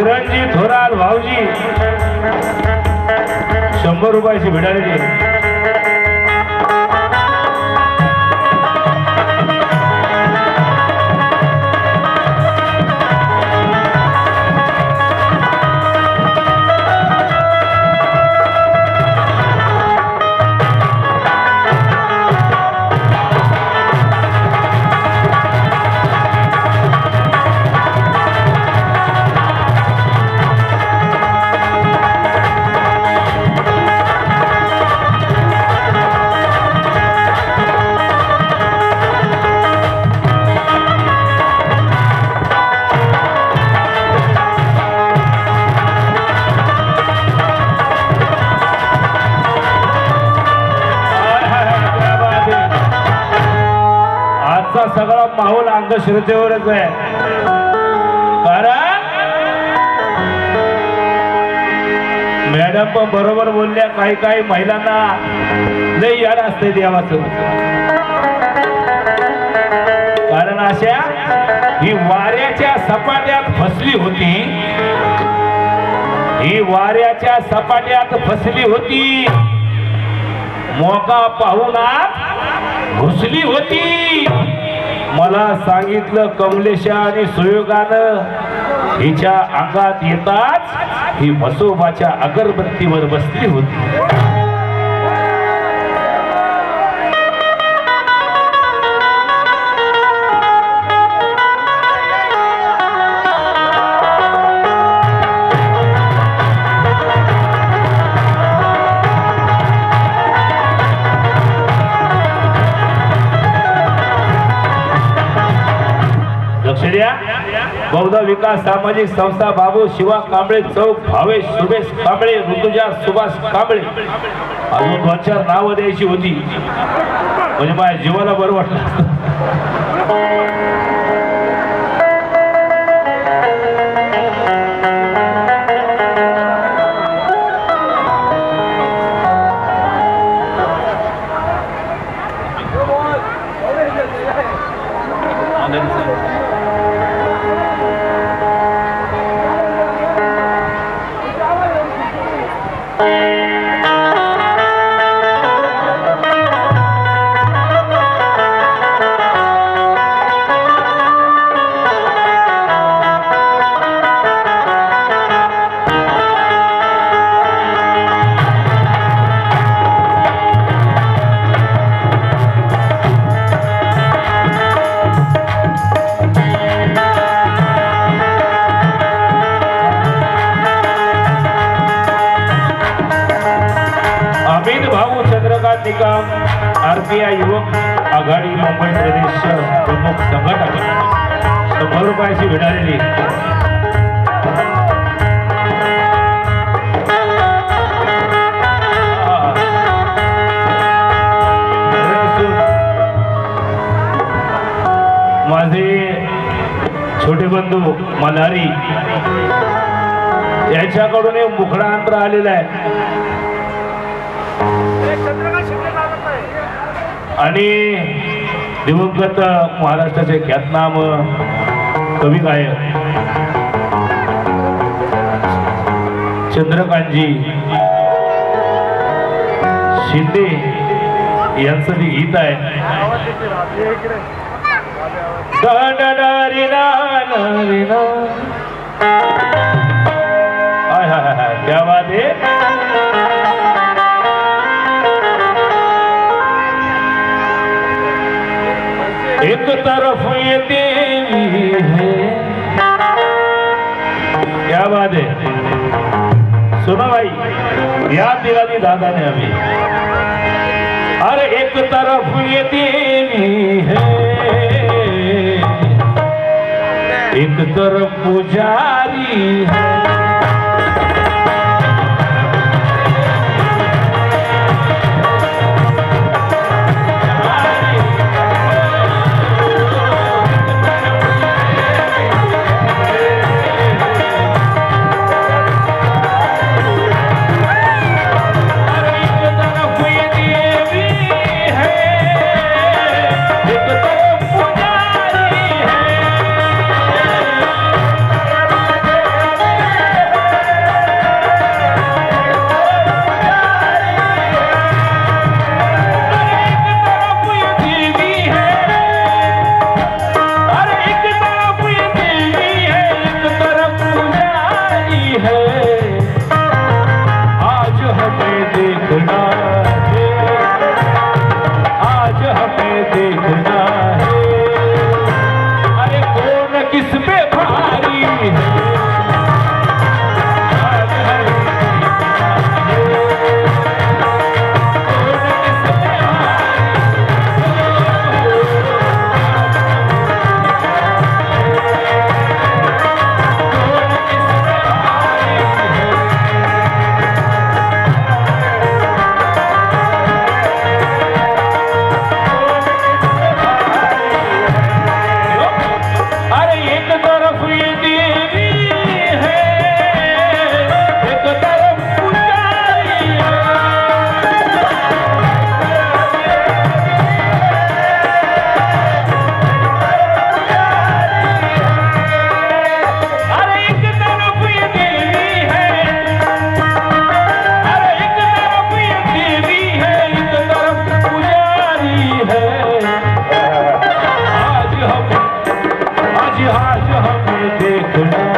चिरंजी थोराल भाऊजी. शंभर रुपयाची भिडारी आजचा सगळा माहोल अंधश्रद्धेवरच आहे. कारण मॅडम पण बरोबर बोलल्या काही काही महिलांना लई याड असते देवाचं. कारण अशा ही वाऱ्याच्या सपाट्यात फसली होती. ही वाऱ्याच्या सपाट्यात फसली होती. मोका पाहून घुसली होती. मला सांगितलं कमलेशा आणि सुयोगानं हिच्या अंगात येताच ही मसोबाच्या अगरबत्तीवर बसली होती. बौद्ध विकास सामाजिक संस्था बाबू शिवा कांबळे चौक भावेश सुरेश कांबळे ऋतुजा सुभाष कांबळे. अजून दोन चार नावं द्यायची होती. म्हणजे माझ्या जीवाला बरं वाटलं. Música या युवक हो. आघाडी मुंबई प्रदेश प्रमुख संघटक. शंभर रुपयाची भेटालेली. माझे छोटे बंधू मल्हारी यांच्याकडून एक मुखडा अंतर आलेला आहे. आणि दिवंगत महाराष्ट्राचे ख्यातनाम कवी गायक चंद्रकांतजी शिंदे यांचं जे गीत आहे. दा-दा-दा-री-ना, तरफ ये देवी है क्या बात है सुनो भाई याद दिला दी दादा ने अभी अरे एक तरफ ये देवी है एक तरफ पुजारी है आज आज हमें देखना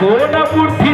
కోడబుద్ధి